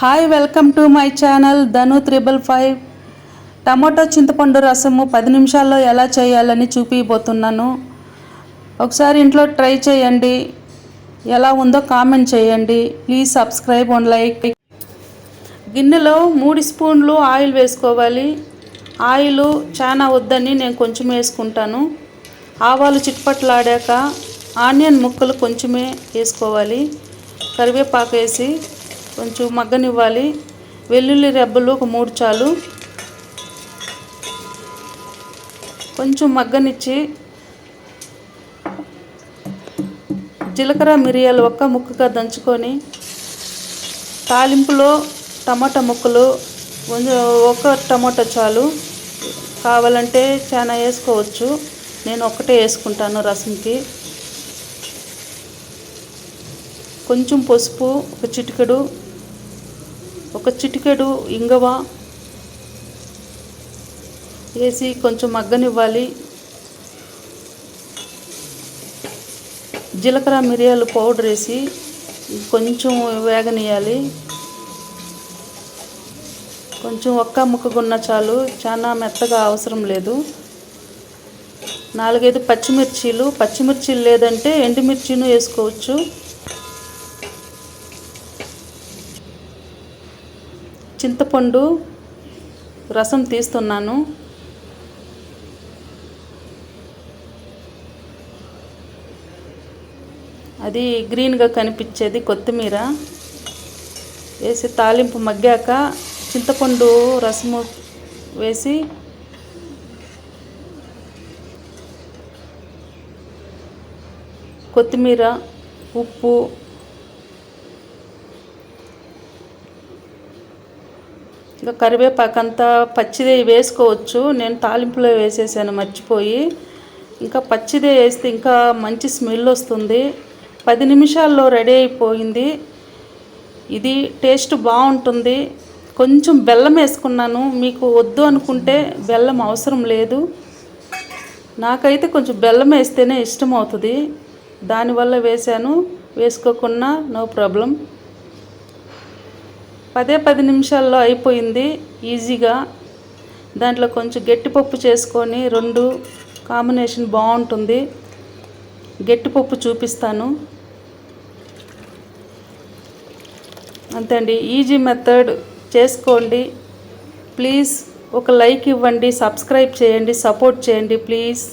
Hi welcome to my channel Dhanu triple five tomato చింతపండు రసము పది నిమిషాల్లో ఎలా చేయాలని చూపిపోతున్నాను ఒకసారి ఇంట్లో ట్రై చేయండి. ఎలా ఉందో కామెంట్ చేయండి. ప్లీజ్ సబ్స్క్రైబ్ అండ్ లైక్ గిన్నెలో మూడు స్పూన్లు ఆయిల్ వేసుకోవాలి. ఆయిల్ చాలా వద్దని నేను కొంచెం వేసుకుంటాను. ఆవాలు చిట్పట్లాడాక ఆనియన్ ముక్కలు కొంచెమే వేసుకోవాలి. కరివేపాకు వేసి కొంచెం మగ్గనివ్వాలి. వెల్లుల్లి రెబ్బలు ఒక మూడు చాలు. కొంచెం మగ్గనిచ్చి జీలకర్ర మిరియాలు ఒక్క ముక్కగా దంచుకొని తాలింపులో టమాటా ముక్కలు కొంచెం ఒక టమాటా చాలు. కావాలంటే చాలా వేసుకోవచ్చు. నేను ఒక్కటే వేసుకుంటాను రసంకి. కొంచెం పసుపు ఒక చిటికెడు ఒక చిటికెడు ఇంగవ వేసి కొంచెం మగ్గనివ్వాలి. జీలకర్ర మిరియాలు పౌడర్ వేసి కొంచెం వేగనియాలి కొంచెం ఒక్క ముక్కగున్న చాలు. చాలా మెత్తగా అవసరం లేదు. నాలుగైదు పచ్చిమిర్చీలు. పచ్చిమిర్చీలు లేదంటే ఎండుమిర్చిను వేసుకోవచ్చు. చింతపండు రసం తీస్తున్నాను. అది గ్రీన్గా కనిపించేది కొత్తిమీర. వేసి తాలింపు మగ్గాక చింతపండు రసము వేసి కొత్తిమీర ఉప్పు ఇంకా కరివేపాకు అంతా పచ్చిదే వేసుకోవచ్చు. నేను తాలింపులో వేసేసాను మర్చిపోయి. ఇంకా పచ్చిదే వేస్తే ఇంకా మంచి స్మెల్ వస్తుంది. పది నిమిషాల్లో రెడీ అయిపోయింది. ఇది టేస్ట్ బాగుంటుంది. కొంచెం బెల్లం వేసుకున్నాను. మీకు వద్దు అనుకుంటే బెల్లం అవసరం లేదు. నాకైతే కొంచెం బెల్లం వేస్తేనే ఇష్టం అవుతుంది దానివల్ల వేశాను. వేసుకోకున్నా నో ప్రాబ్లం. పదే పది నిమిషాల్లో అయిపోయింది ఈజీగా. దాంట్లో కొంచెం గట్టిపప్పు చేసుకొని రెండు కాంబినేషన్ బాగుంటుంది. గట్టిపప్పు చూపిస్తాను. అంతే అండి ఈజీ మెథడ్ చేసుకోండి. ప్లీజ్ ఒక లైక్ ఇవ్వండి సబ్స్క్రైబ్ చేయండి సపోర్ట్ చేయండి ప్లీజ్.